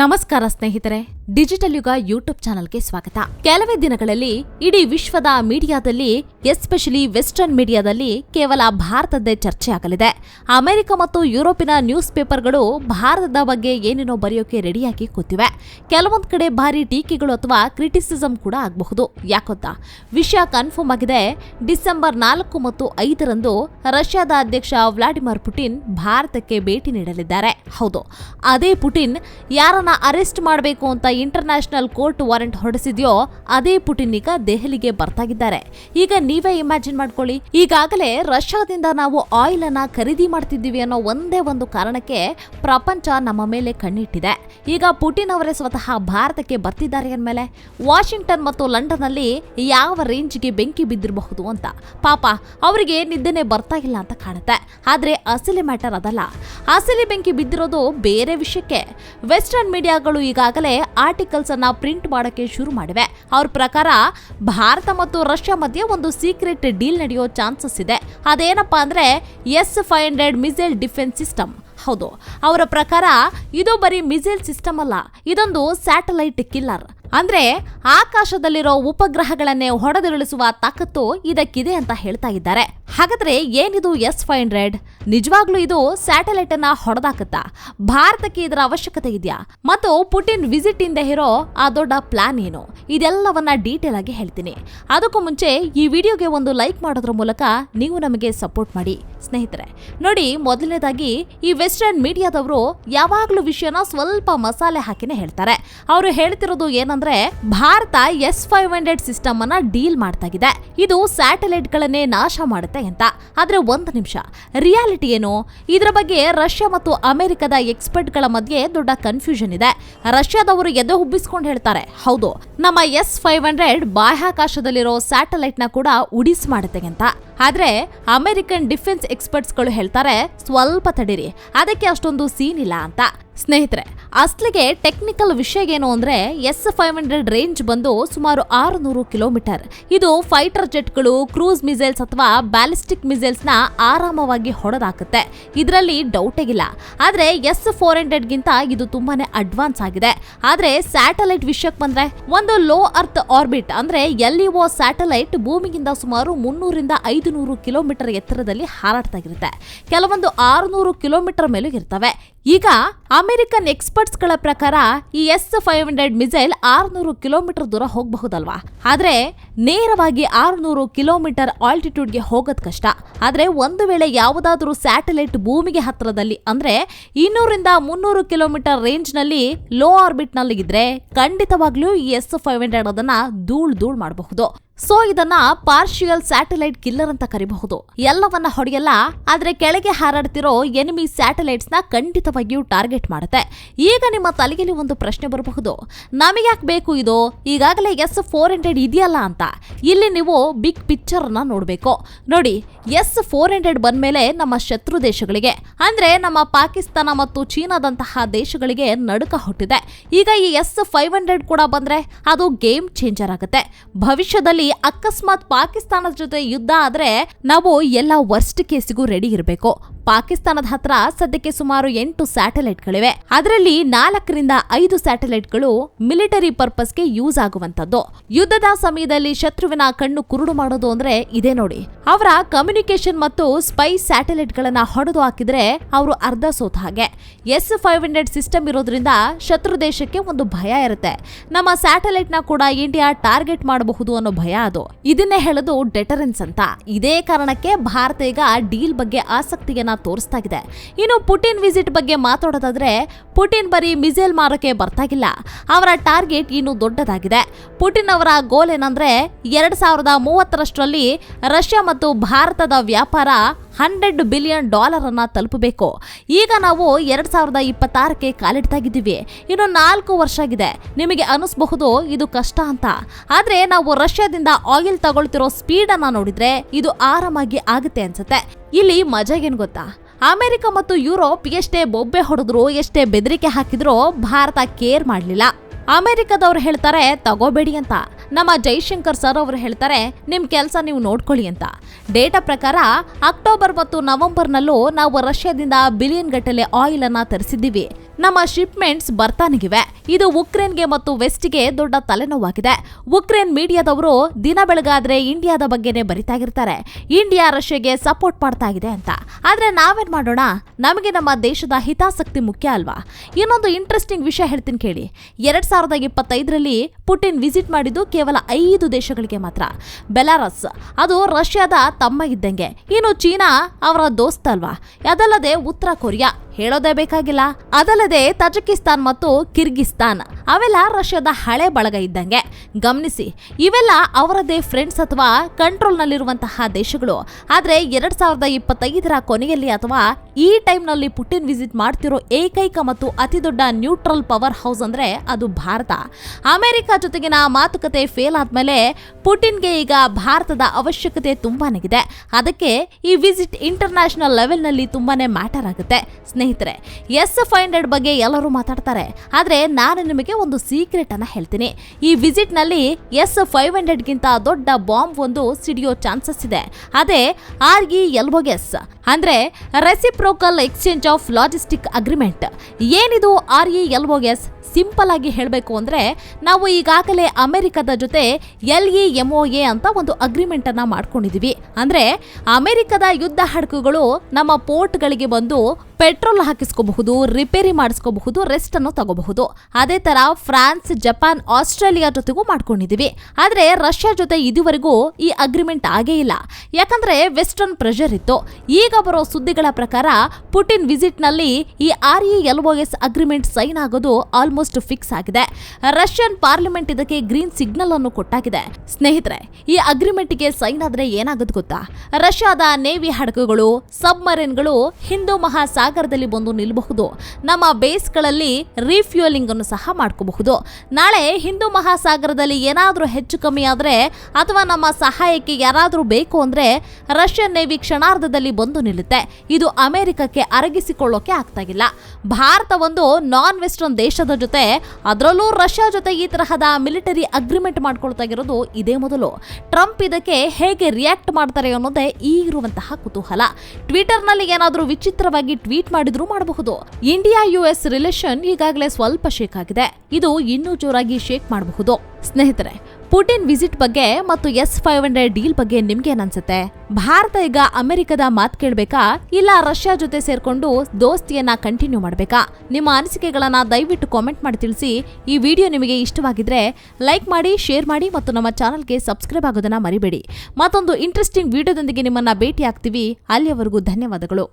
ನಮಸ್ಕಾರ ಸ್ನೇಹಿತರೆ, ಡಿಜಿಟಲ್ ಯುಗ ಯೂಟ್ಯೂಬ್ ಚಾನಲ್ಗೆ ಸ್ವಾಗತ. ಕೆಲವೇ ದಿನಗಳಲ್ಲಿ ಇಡೀ ವಿಶ್ವದ ಮೀಡಿಯಾದಲ್ಲಿ, ಎಸ್ಪೆಷಲಿ ವೆಸ್ಟರ್ನ್ ಮೀಡಿಯಾದಲ್ಲಿ ಕೇವಲ ಭಾರತದ್ದೇ ಚರ್ಚೆ ಆಗಲಿದೆ. ಅಮೆರಿಕ ಮತ್ತು ಯುರೋಪಿನ ನ್ಯೂಸ್ ಪೇಪರ್ಗಳು ಭಾರತದ ಬಗ್ಗೆ ಏನೇನೋ ಬರೆಯೋಕೆ ರೆಡಿಯಾಗಿ ಕೂತಿವೆ. ಕೆಲವೊಂದು ಕಡೆ ಭಾರಿ ಟೀಕೆಗಳು ಅಥವಾ ಕ್ರಿಟಿಸಿಸಂ ಕೂಡ ಆಗಬಹುದು. ಯಾಕೊತ್ತಾ? ವಿಷಯ ಕನ್ಫರ್ಮ್ ಆಗಿದೆ, ಡಿಸೆಂಬರ್ ನಾಲ್ಕು ಮತ್ತು ಐದರಂದು ರಷ್ಯಾದ ಅಧ್ಯಕ್ಷ ವ್ಲಾಡಿಮಿರ್ ಪುಟಿನ್ ಭಾರತಕ್ಕೆ ಭೇಟಿ ನೀಡಲಿದ್ದಾರೆ. ಹೌದು, ಅದೇ ಪುಟಿನ್ ಯಾರನ್ನ ಅರೆಸ್ಟ್ ಮಾಡಬೇಕು ಅಂತ ಇಂಟರ್ನ್ಯಾಷನಲ್ ಕೋರ್ಟ್ ವಾರೆಂಟ್ ಹೊರಡಿಸಿದ್ಯೋ, ಅದೇ ಪುಟಿನ್ ಈಗ ದೆಹಲಿಗೆ ಬರ್ತಾಗಿದ್ದಾರೆ. ಈಗ ನೀವೇ ಇಮ್ಯಾಜಿನ್ ಮಾಡ್ಕೊಳ್ಳಿ. ಈಗಾಗಲೇ ರಷ್ಯಾದಿಂದ ನಾವು ಆಯಿಲ್ ಅನ್ನ ಖರೀದಿ ಮಾಡ್ತಿದ್ದೀವಿ ಅನ್ನೋ ಒಂದೇ ಒಂದು ಕಾರಣಕ್ಕೆ ಪ್ರಪಂಚ ನಮ್ಮ ಮೇಲೆ ಕಣ್ಣಿಟ್ಟಿದೆ. ಈಗ ಪುಟಿನ್ ಅವರೇ ಸ್ವತಃ ಭಾರತಕ್ಕೆ ಬರ್ತಿದ್ದಾರೆ ಅಂದಮೇಲೆ ವಾಷಿಂಗ್ಟನ್ ಮತ್ತು ಲಂಡನ್ ಅಲ್ಲಿ ಯಾವ ರೇಂಜ್ಗೆ ಬೆಂಕಿ ಬಿದ್ದಿರಬಹುದು ಅಂತ. ಪಾಪ, ಅವರಿಗೆ ನಿದ್ದೆನೆ ಬರ್ತಾ ಇಲ್ಲ ಅಂತ ಕಾಣುತ್ತೆ. ಆದ್ರೆ ಅಸಲಿ ಮ್ಯಾಟರ್ ಅದಲ್ಲ. ಅಸಲಿ ಬೆಂಕಿ ಬಿದ್ದಿರೋದು ಬೇರೆ ವಿಷಯಕ್ಕೆ. ವೆಸ್ಟರ್ನ್ ಮೀಡಿಯಾಗಳು ಈಗಾಗಲೇ ಆರ್ಟಿಕಲ್ಸ್ ಅನ್ನ ಪ್ರಿಂಟ್ ಮಾಡೋಕ್ಕೆ ಶುರು ಮಾಡಿವೆ. ಅವ್ರ ಪ್ರಕಾರ ಭಾರತ ಮತ್ತು ರಷ್ಯಾ ಮಧ್ಯೆ ಒಂದು ಸೀಕ್ರೆಟ್ ಡೀಲ್ ನಡೆಯೋ ಚಾನ್ಸಸ್ ಇದೆ. ಅದೇನಪ್ಪ ಅಂದ್ರೆ S five hundred missile defence system ಹೌದು. ಅವರ ಪ್ರಕಾರ ಇದು ಬರೀ ಮಿಸೈಲ್ ಸಿಸ್ಟಮ್ ಅಲ್ಲ, ಇದೊಂದು ಸ್ಯಾಟಲೈಟ್ ಕಿಲ್ಲರ್ ಅಂದ್ರೆ ಆಕಾಶದಲ್ಲಿರೋ ಉಪಗ್ರಹಗಳನ್ನೇ ಹೊಡೆದಿರುಳಿಸುವ ತಾಕತ್ತು ಇದಕ್ಕಿದೆ ಅಂತ ಹೇಳ್ತಾ ಇದ್ದಾರೆ. ಹಾಗಾದ್ರೆ ಏನಿದು ಎಸ್ ಫೈವ್ ಹಂಡ್ರೆಡ್ ನಿಜವಾಗ್ಲೂ ಇದು ಸ್ಯಾಟಲೈಟ್ ಅನ್ನ ಹೊಡೆದಾಕತ್ತಾ? ಭಾರತಕ್ಕೆ ಇದರ ಅವಶ್ಯಕತೆ ಇದೆಯಾ? ಮತ್ತು ಪುಟಿನ್ ವಿಸಿಟ್ ಇಂದ ಇರೋ ಆ ದೊಡ್ಡ ಪ್ಲಾನ್ ಏನು? ಇದೆಲ್ಲವನ್ನ ಡೀಟೇಲ್ ಆಗಿ ಹೇಳ್ತೀನಿ. ಅದಕ್ಕೂ ಮುಂಚೆ ಈ ವಿಡಿಯೋಗೆ ಒಂದು ಲೈಕ್ ಮಾಡೋದ್ರ ಮೂಲಕ ನೀವು ನಮಗೆ ಸಪೋರ್ಟ್ ಮಾಡಿ. ಸ್ನೇಹಿತರೆ, ನೋಡಿ ಮೊದಲನೇದಾಗಿ ಈ ವೆಸ್ಟರ್ನ್ ಮೀಡಿಯಾದವರು ಯಾವಾಗಲೂ ವಿಷಯನ ಸ್ವಲ್ಪ ಮಸಾಲೆ ಹಾಕಿನೇ ಹೇಳ್ತಾರೆ. ಅವರು ಹೇಳ್ತಿರೋದು ಏನಂದ್ರೆ, Bharat S five hundred system ಅನ್ನ ಡೀಲ್ ಮಾಡ್ತಾಗಿದೆ. ಇದು ಸ್ಯಾಟಲೈಟ್ ಗಳನ್ನೇ ನಾಶ ಮಾಡುತ್ತೆ ಅಂತ. ಆದ್ರೆ ಒಂದು ನಿಮಿಷ, ರಿಯಾಲಿಟಿ ಏನು? ಇದರ ಬಗ್ಗೆ ರಷ್ಯಾ ಮತ್ತು ಅಮೆರಿಕದ ಎಕ್ಸ್ಪರ್ಟ್ಗಳ ಮಧ್ಯೆ ದೊಡ್ಡ ಕನ್ಫ್ಯೂಷನ್ ಇದೆ. ರಷ್ಯಾದವರು ಎದೆ ಹುಬ್ಬಿಸ್ಕೊಂಡು ಹೇಳ್ತಾರೆ, ಹೌದು, ನಮ್ಮ ಎಸ್ ಫೈವ್ ಹಂಡ್ರೆಡ್ ಬಾಹ್ಯಾಕಾಶದಲ್ಲಿರೋ ಸ್ಯಾಟಲೈಟ್ನ ಕೂಡ ಉಡಿಸ್ ಮಾಡುತ್ತೆ ಅಂತ. ಆದ್ರೆ ಅಮೆರಿಕನ್ ಡಿಫೆನ್ಸ್ ಎಕ್ಸ್ಪರ್ಟ್ಸ್ಗಳು ಹೇಳ್ತಾರೆ ಸ್ವಲ್ಪ ತಡೀರಿ ಅದಕ್ಕೆ ಅಷ್ಟೊಂದು ಸೀನ್ ಇಲ್ಲ ಅಂತ. ಸ್ನೇಹಿತರೆ ಅಸ್ಲಿಗೆ ಟೆಕ್ನಿಕಲ್ ವಿಷಯ ಏನು ಅಂದ್ರೆ ಎಸ್ ಫೈವ್ ಹಂಡ್ರೆಡ್ ರೇಂಜ್ ಬಂದು ಸುಮಾರು ಆರುನೂರು ಕಿಲೋಮೀಟರ್ ಇದು ಫೈಟರ್ ಜೆಟ್ಗಳು ಕ್ರೂಸ್ ಮಿಸೈಲ್ಸ್ ಅಥವಾ ಬ್ಯಾಲಿಸ್ಟಿಕ್ ಮಿಸೈಲ್ಸ್ನ ಆರಾಮವಾಗಿ ಹೊಡೆದಾಕುತ್ತೆ. ಇದರಲ್ಲಿ ಡೌಟೇಗಿಲ್ಲ ಆದರೆ ಎಸ್ ಫೋರ್ ಹಂಡ್ರೆಡ್ ಗಿಂತ ಇದು ತುಂಬಾನೇ ಅಡ್ವಾನ್ಸ್ ಆಗಿದೆ. ಆದ್ರೆ ಸ್ಯಾಟಲೈಟ್ ವಿಷಯಕ್ಕೆ ಬಂದ್ರೆ ಒಂದು ಲೋ ಅರ್ತ್ ಆರ್ಬಿಟ್ ಅಂದ್ರೆ ಓ ಸ್ಯಾಟಲೈಟ್ ಭೂಮಿಗಿಂತ ಸುಮಾರು ಮುನ್ನೂರಿಂದ ಐದು ನೂರು ಕಿಲೋಮೀಟರ್ ಎತ್ತರದಲ್ಲಿ ಹಾರಾಡ್ತಾ ಇರುತ್ತೆ. ಕೆಲವೊಂದು ಆರುನೂರು ಕಿಲೋಮೀಟರ್ ಮೇಲೂ ಇರ್ತವೆ. ಈಗ ಅಮೆರಿಕನ್ ಎಕ್ಸ್ಪರ್ಟ್ಸ್ ಗಳ ಪ್ರಕಾರ ಈ ಎಸ್ ಫೈವ್ ಹಂಡ್ರೆಡ್ ಮಿಸೈಲ್ ಆರ್ನೂರು ಕಿಲೋಮೀಟರ್ ದೂರ ಹೋಗಬಹುದಲ್ವಾ? ಆದ್ರೆ ನೇರವಾಗಿ ಆರುನೂರು ಕಿಲೋಮೀಟರ್ ಆಲ್ಟಿಟ್ಯೂಡ್ಗೆ ಹೋಗೋದ್ ಕಷ್ಟ. ಆದರೆ ಒಂದು ವೇಳೆ ಯಾವುದಾದ್ರೂ ಸ್ಯಾಟಲೈಟ್ ಭೂಮಿಗೆ ಹತ್ತಿರದಲ್ಲಿ ಅಂದರೆ ಇನ್ನೂರಿಂದ ಮುನ್ನೂರು ಕಿಲೋಮೀಟರ್ ರೇಂಜ್ನಲ್ಲಿ ಲೋ ಆರ್ಬಿಟ್ನಲ್ಲಿ ಇದ್ರೆ ಖಂಡಿತವಾಗ್ಲೂ ಈ ಎಸ್ ಫೈವ್ ಹಂಡ್ರೆಡ್ ಅದನ್ನ ಧೂಳು ಧೂಳು ಮಾಡಬಹುದು. ಸೊ ಇದನ್ನ ಪಾರ್ಷಿಯಲ್ ಸ್ಯಾಟಲೈಟ್ ಕಿಲ್ಲರ್ ಅಂತ ಕರಿಬಹುದು. ಎಲ್ಲವನ್ನ ಹೊಡೆಯಲ್ಲ, ಆದ್ರೆ ಕೆಳಗೆ ಹಾರಾಡ್ತಿರೋ ಎನಿಮಿ ಸ್ಯಾಟಲೈಟ್ಸ್ನ ಖಂಡಿತವಾಗಿಯೂ ಟಾರ್ಗೆಟ್ ಮಾಡುತ್ತೆ. ಈಗ ನಿಮ್ಮ ತಲೆಯಲ್ಲಿ ಒಂದು ಪ್ರಶ್ನೆ ಬರಬಹುದು. ನಮಗ್ಯಾಕೆ ಬೇಕು ಇದು? ಈಗಾಗಲೇ ಎಸ್ ಫೋರ್ ಹಂಡ್ರೆಡ್ ಇದೆಯಲ್ಲ ಅಂತ. ಇಲ್ಲಿ ನೀವು ಬಿಗ್ ಪಿಕ್ಚರ್ನ ನೋಡ್ಬೇಕು. ನೋಡಿ, ಎಸ್ ಫೋರ್ ಹಂಡ್ರೆಡ್ ಬಂದ್ಮೇಲೆ ನಮ್ಮ ಶತ್ರು ದೇಶಗಳಿಗೆ, ಅಂದ್ರೆ ನಮ್ಮ ಪಾಕಿಸ್ತಾನ ಮತ್ತು ಚೀನಾದಂತಹ ದೇಶಗಳಿಗೆ ನಡುಕ ಹುಟ್ಟಿದೆ. ಈಗ ಈ ಎಸ್ ಫೈವ್ ಹಂಡ್ರೆಡ್ ಕೂಡ ಬಂದ್ರೆ ಅದು ಗೇಮ್ ಚೇಂಜರ್ ಆಗುತ್ತೆ. ಭವಿಷ್ಯದಲ್ಲಿ ಅಕಸ್ಮಾತ್ ಪಾಕಿಸ್ತಾನದ ಜೊತೆ ಯುದ್ಧ ಆದ್ರೆ ನಾವು ಎಲ್ಲ ವರ್ಸ್ಟ್ ಕೇಸಿಗೂ ರೆಡಿ ಇರಬೇಕು. ಪಾಕಿಸ್ತಾನದ ಹತ್ರ ಸದ್ಯಕ್ಕೆ ಸುಮಾರು ಎಂಟು ಸ್ಯಾಟಲೈಟ್ಗಳಿವೆ ಅದರಲ್ಲಿ ನಾಲ್ಕರಿಂದ ಐದು ಸ್ಯಾಟಲೈಟ್ಗಳು ಮಿಲಿಟರಿ ಪರ್ಪಸ್ಗೆ ಯೂಸ್ ಆಗುವಂತದ್ದು ಯುದ್ಧದ ಸಮಯದಲ್ಲಿ ಶತ್ರುವಿನ ಕಣ್ಣು ಕುರುಡು ಮಾಡೋದು ಅಂದ್ರೆ ಇದೇ ನೋಡಿ. ಅವರ ಕಮ್ಯುನಿಕೇಶನ್ ಮತ್ತು ಸ್ಪೈ ಸ್ಯಾಟಲೈಟ್ ಗಳನ್ನ ಹೊಡೆದು ಹಾಕಿದ್ರೆ ಅವರು ಅರ್ಧ ಸೋತ ಹಾಗೆ. ಎಸ್ ಫೈವ್ ಹಂಡ್ರೆಡ್ ಸಿಸ್ಟಮ್ ಇರೋದ್ರಿಂದ ಶತ್ರು ದೇಶಕ್ಕೆ ಒಂದು ಭಯ ಇರುತ್ತೆ. ನಮ್ಮ ಸ್ಯಾಟಲೈಟ್ನ ಕೂಡ ಇಂಡಿಯಾ ಟಾರ್ಗೆಟ್ ಮಾಡಬಹುದು ಅನ್ನೋ ಭಯ ಅದು. ಇದನ್ನೇ ಹೇಳೋದು ಡೆಟರೆನ್ಸ್ ಅಂತ. ಇದೇ ಕಾರಣಕ್ಕೆ ಭಾರತ ಈಗ ಡೀಲ್ ಬಗ್ಗೆ ಆಸಕ್ತಿಯನ್ನ ತೋರಿಸ್ತಾ ಇದೆ. ಇನ್ನು ಪುಟಿನ್ ವಿಸಿಟ್ ಬಗ್ಗೆ ಮಾತಾಡೋದಾದ್ರೆ, ಪುಟಿನ್ ಬರೀ ಮಿಸೈಲ್ ಮಾರೋಕೆ ಬರ್ತಾಗಿಲ್ಲ ಅವರ ಟಾರ್ಗೆಟ್ ಇನ್ನು ದೊಡ್ಡದಾಗಿದೆ. ಪುಟಿನ್ ಅವರ ಗೋಲ್ ಏನಂದ್ರೆ ಎರಡ್ ಸಾವಿರದ ಮೂವತ್ತರಷ್ಟರಲ್ಲಿ ರಷ್ಯಾ ಮತ್ತು ಭಾರತದ ವ್ಯಾಪಾರ ಹಂಡ್ರೆಡ್ ಬಿಲಿಯನ್ ಡಾಲರ್ ಅನ್ನ ತಲುಪಬೇಕು. ಈಗ ನಾವು ಎರಡ್ ಸಾವಿರದ ಇಪ್ಪತ್ತಾರಕ್ಕೆ ಕಾಲಿಡ್ತಾಗಿದ್ದೀವಿ ಇನ್ನು ನಾಲ್ಕು ವರ್ಷ ಆಗಿದೆ. ನಿಮಗೆ ಅನಿಸ್ಬಹುದು ಇದು ಕಷ್ಟ ಅಂತ. ಆದ್ರೆ ನಾವು ರಷ್ಯಾದಿಂದ ಆಯಿಲ್ ತಗೊಳ್ತಿರೋ ಸ್ಪೀಡ್ ಅನ್ನ ನೋಡಿದ್ರೆ ಇದು ಆರಾಮಾಗಿ ಆಗುತ್ತೆ ಅನ್ಸುತ್ತೆ. ಇಲ್ಲಿ ಮಜಾ ಗೊತ್ತಾ? ಅಮೆರಿಕ ಮತ್ತು ಯುರೋಪ್ ಎಷ್ಟೇ ಬೊಬ್ಬೆ ಹೊಡೆದ್ರು, ಎಷ್ಟೇ ಬೆದರಿಕೆ ಹಾಕಿದ್ರು ಭಾರತ ಕೇರ್ ಮಾಡಲಿಲ್ಲ. ಅಮೆರಿಕದವ್ರು ಹೇಳ್ತಾರೆ, ತಗೋಬೇಡಿ ಅಂತ. ನಮ್ಮ ಜೈಶಂಕರ್ ಸರ್ ಅವರು ಹೇಳ್ತಾರೆ, ನಿಮ್ ಕೆಲಸ ನೀವು ನೋಡ್ಕೊಳ್ಳಿ ಅಂತ. ಡೇಟಾ ಪ್ರಕಾರ, ಅಕ್ಟೋಬರ್ ಮತ್ತು ನವೆಂಬರ್ನಲ್ಲೂ ನಾವು ರಷ್ಯಾದಿಂದ ಬಿಲಿಯನ್ ಗಟ್ಟಲೆ ಆಯಿಲ್ ಅನ್ನ ತರಿಸಿದ್ದೀವಿ. ನಮ್ಮ ಶಿಪ್ಮೆಂಟ್ಸ್ ಬರ್ತಾನಿಗಿವೆ. ಇದು ಉಕ್ರೇನ್ಗೆ ಮತ್ತು ವೆಸ್ಟ್ಗೆ ದೊಡ್ಡ ತಲೆನೋವಾಗಿದೆ. ಉಕ್ರೇನ್ ಮೀಡಿಯಾದವರು ದಿನ ಬೆಳಗಾದ್ರೆ ಇಂಡಿಯಾದ ಬಗ್ಗೆನೇ ಬರಿತಾ ಇರ್ತಾರೆ ಇಂಡಿಯಾ ರಷ್ಯಾಗೆ ಸಪೋರ್ಟ್ ಮಾಡ್ತಾ ಇದೆ ಅಂತ. ಆದ್ರೆ ನಾವೇನ್ ಮಾಡೋಣ? ನಮಗೆ ನಮ್ಮ ದೇಶದ ಹಿತಾಸಕ್ತಿ ಮುಖ್ಯ ಅಲ್ವಾ? ಇನ್ನೊಂದು ಇಂಟ್ರೆಸ್ಟಿಂಗ್ ವಿಷಯ ಹೇಳ್ತೀನಿ ಕೇಳಿ. ಎರಡ್ ಸಾವಿರದ ಇಪ್ಪತ್ತೈದರಲ್ಲಿ ಪುಟಿನ್ ವಿಸಿಟ್ ಮಾಡಿದ್ದು ಕೇವಲ ಐದು ದೇಶಗಳಿಗೆ ಮಾತ್ರ. ಬೆಲಾರಸ್ ಅದು ರಷ್ಯಾದ ತಮ್ಮ ಇದ್ದಂಗೆ. ಇನ್ನು ಚೀನಾ ಅವರ ದೋಸ್ತ ಅಲ್ವಾ? ಅದಲ್ಲದೆ ಉತ್ತರ ಕೊರಿಯಾ. ಹೇಳೋದೇ ಬೇಕಾಗಿಲ್ಲ. ಅದಲ್ಲದೆ ತಜಕಿಸ್ತಾನ್ ಮತ್ತು ಕಿರ್ಗಿಸ್ತಾನ್, ಅವೆಲ್ಲ ರಷ್ಯಾದ ಹಳೆ ಬಳಗ ಇದ್ದಂಗೆ. ಗಮನಿಸಿ, ಇವೆಲ್ಲ ಅವರದೇ ಫ್ರೆಂಡ್ಸ್ ಅಥವಾ ಕಂಟ್ರೋಲ್ನಲ್ಲಿರುವಂತಹ ದೇಶಗಳು. ಆದ್ರೆ ಎರಡ್ ಸಾವಿರದ ಇಪ್ಪತ್ತೈದರ ಕೊನೆಯಲ್ಲಿ ಅಥವಾ ಈ ಟೈಮ್ನಲ್ಲಿ ಪುಟಿನ್ ವಿಸಿಟ್ ಮಾಡ್ತಿರೋ ಏಕೈಕ ಮತ್ತು ಅತಿದೊಡ್ಡ ನ್ಯೂಟ್ರಲ್ ಪವರ್ ಹೌಸ್ ಅಂದ್ರೆ ಅದು ಭಾರತ. ಅಮೆರಿಕ ಜೊತೆಗಿನ ಮಾತುಕತೆ ಫೇಲ್ ಆದ್ಮೇಲೆ ಪುಟಿನ್ಗೆ ಈಗ ಭಾರತದ ಅವಶ್ಯಕತೆ ತುಂಬಾನೇಗಿದೆ ಅದಕ್ಕೆ ಈ ವಿಸಿಟ್ ಇಂಟರ್ನ್ಯಾಷನಲ್ ಲೆವೆಲ್ನಲ್ಲಿ ತುಂಬಾನೇ ಮ್ಯಾಟರ್ ಆಗುತ್ತೆ. ಸ್ನೇಹಿತರೆ ಎಸ್ ಫೈವ್ ಹಂಡ್ರೆಡ್ ಬಗ್ಗೆ ಎಲ್ಲರೂ ಮಾತಾಡ್ತಾರೆ. ಆದರೆ ನಾನು ನಿಮಗೆ ಒಂದು ಸೀಕ್ರೆಟ್ ಅನ್ನ ಹೇಳ್ತೀನಿ. ಈ ವಿಸಿಟ್ನಲ್ಲಿ ಎಸ್ ಫೈವ್ ಹಂಡ್ರೆಡ್ಗಿಂತ ದೊಡ್ಡ ಬಾಂಬ್ ಒಂದು ಸಿಡಿಯೋ ಚಾನ್ಸಸ್ ಇದೆ. ಅದೇ ಆರ್ ಇ ಎಲ್ಬೋಗೆಸ್ ಅಂದ್ರೆ reciprocal exchange of logistic agreement ಏನಿದು ಆರ್ ಇ ಎಲ್ಬೋಗೆಸ್ ಸಿಂಪಲ್ ಆಗಿ ಹೇಳಬೇಕು ಅಂದರೆ, ನಾವು ಈಗಾಗಲೇ ಅಮೆರಿಕದ ಜೊತೆ ಎಲ್ ಇ ಎಂ ಎ ಅಂತ ಒಂದು ಅಗ್ರಿಮೆಂಟ್ ಅನ್ನ ಮಾಡ್ಕೊಂಡಿದೀವಿ. ಅಂದ್ರೆ ಅಮೆರಿಕದ ಯುದ್ಧ ಹಡಗುಗಳು ನಮ್ಮ ಪೋರ್ಟ್ಗಳಿಗೆ ಬಂದು ಪೆಟ್ರೋಲ್ ಹಾಕಿಸ್ಕೋಬಹುದು, ರಿಪೇರಿ ಮಾಡಿಸ್ಕೋಬಹುದು ರೆಸ್ಟ್ ಅನ್ನು ತಗೋಬಹುದು. ಅದೇ ತರ ಫ್ರಾನ್ಸ್, ಜಪಾನ್, ಆಸ್ಟ್ರೇಲಿಯಾ ಜೊತೆಗೂ ಮಾಡ್ಕೊಂಡಿದೀವಿ ಆದ್ರೆ ರಷ್ಯಾ ಜೊತೆ ಇದುವರೆಗೂ ಈ ಅಗ್ರಿಮೆಂಟ್ ಆಗೇ ಇಲ್ಲ. ಯಾಕಂದ್ರೆ ವೆಸ್ಟರ್ನ್ ಪ್ರೆಷರ್ ಇತ್ತು. ಈಗ ಬರೋ ಸುದ್ದಿಗಳ ಪ್ರಕಾರ ಪುಟಿನ್ ವಿಸಿಟ್ನಲ್ಲಿ ಈ R E L S agreement sign ಆಗೋದು ಆಲ್ಮೋಸ್ಟ್ ಫಿಕ್ಸ್ ಆಗಿದೆ. ರಷ್ಯನ್ ಪಾರ್ಲಿಮೆಂಟ್ ಇದಕ್ಕೆ ಗ್ರೀನ್ ಸಿಗ್ನಲ್ ಅನ್ನು ಕೊಟ್ಟಾಗಿದೆ. ಸ್ನೇಹಿತರೆ, ಈ ಅಗ್ರಿಮೆಂಟ್ಗೆ ಸೈನ್ ಆದ್ರೆ ಏನಾಗುತ್ತೆ ಗೊತ್ತಾ? ರಷ್ಯಾದ ನೇವಿ ಹಡಗುಗಳು ಸಬ್ಮರೀನ್ಗಳು ಹಿಂದೂ ಮಹಾಸಾಗರದಲ್ಲಿ ಬಂದು ನಿಲ್ಲಬಹುದು ನಮ್ಮ ಬೇಸ್ಗಳಲ್ಲಿ ರೀಫ್ಯೂಲಿಂಗ್ ಅನ್ನು ಸಹ ಮಾಡ್ಕೋಬಹುದು. ನಾಳೆ ಹಿಂದೂ ಮಹಾಸಾಗರದಲ್ಲಿ ಏನಾದರೂ ಹೆಚ್ಚು ಕಮ್ಮಿ ಆದರೆ ಅಥವಾ ನಮ್ಮ ಸಹಾಯಕ್ಕೆ ಯಾರಾದರೂ ಬೇಕು ಅಂದ್ರೆ ರಷ್ಯನ್ ನೇವಿ ಕ್ಷಣಾರ್ಧದಲ್ಲಿ ಬಂದು ನಿಲ್ಲುತ್ತೆ. ಇದು ಅಮೆರಿಕಕ್ಕೆ ಅರಗಿಸಿಕೊಳ್ಳೋಕೆ ಆಗ್ತಾಗಿಲ್ಲ ಭಾರತ ಒಂದು ನಾನ್ ವೆಸ್ಟರ್ನ್ ದೇಶದ ಜೊತೆ, ಅದರಲ್ಲೂ ರಷ್ಯಾ ಜೊತೆ ಈ ತರಹದ ಮಿಲಿಟರಿ ಅಗ್ರಿಮೆಂಟ್ ಮಾಡ್ಕೊಳ್ತಾ ಇರೋದು ಇದೇ ಮೊದಲು. ಟ್ರಂಪ್ ಇದಕ್ಕೆ ಹೇಗೆ ರಿಯಾಕ್ಟ್ ಮಾಡ್ತಾರೆ ಅನ್ನೋದೇ ಈಗಿರುವಂತಹ ಕುತೂಹಲ. ಟ್ವಿಟರ್ನಲ್ಲಿ ಏನಾದರೂ ವಿಚಿತ್ರವಾಗಿ ಟ್ವೀಟ್ ಮಾಡಿದ್ರೂ ಮಾಡಬಹುದು. ಇಂಡಿಯಾ ಯು ಎಸ್ ರಿಲೇಷನ್ ಈಗಾಗಲೇ ಸ್ವಲ್ಪ ಶೇಕ್ ಆಗಿದೆ. ಇದು ಇನ್ನೂ ಜೋರಾಗಿ ಶೇಕ್ ಮಾಡಬಹುದು. ಸ್ನೇಹಿತರೆ, ಪುಟಿನ್ ವಿಸಿಟ್ ಬಗ್ಗೆ ಮತ್ತು ಎಸ್ ಫೈವ್ ಹಂಡ್ರೆಡ್ ಡೀಲ್ ಬಗ್ಗೆ ನಿಮ್ಗೆ ಏನನ್ಸುತ್ತೆ? ಭಾರತ ಈಗ ಅಮೆರಿಕದ ಮಾತು ಕೇಳಬೇಕಾ? ಇಲ್ಲ ರಷ್ಯಾ ಜೊತೆ ಸೇರ್ಕೊಂಡು ದೋಸ್ತಿಯನ್ನ ಕಂಟಿನ್ಯೂ ಮಾಡಬೇಕಾ? ನಿಮ್ಮ ಅನಿಸಿಕೆಗಳನ್ನ ದಯವಿಟ್ಟು ಕಾಮೆಂಟ್ ಮಾಡಿ ತಿಳಿಸಿ. ಈ ವಿಡಿಯೋ ನಿಮಗೆ ಇಷ್ಟವಾಗಿದ್ರೆ ಲೈಕ್ ಮಾಡಿ ಶೇರ್ ಮಾಡಿ ಮತ್ತು ನಮ್ಮ ಚಾನಲ್ಗೆ ಸಬ್ಸ್ಕ್ರೈಬ್ ಆಗೋದನ್ನ ಮರಿಬೇಡಿ. ಮತ್ತೊಂದು ಇಂಟ್ರೆಸ್ಟಿಂಗ್ ವಿಡಿಯೋದೊಂದಿಗೆ ನಿಮ್ಮನ್ನ ಭೇಟಿ ಆಗ್ತೀವಿ ಅಲ್ಲಿಯವರೆಗೂ ಧನ್ಯವಾದಗಳು.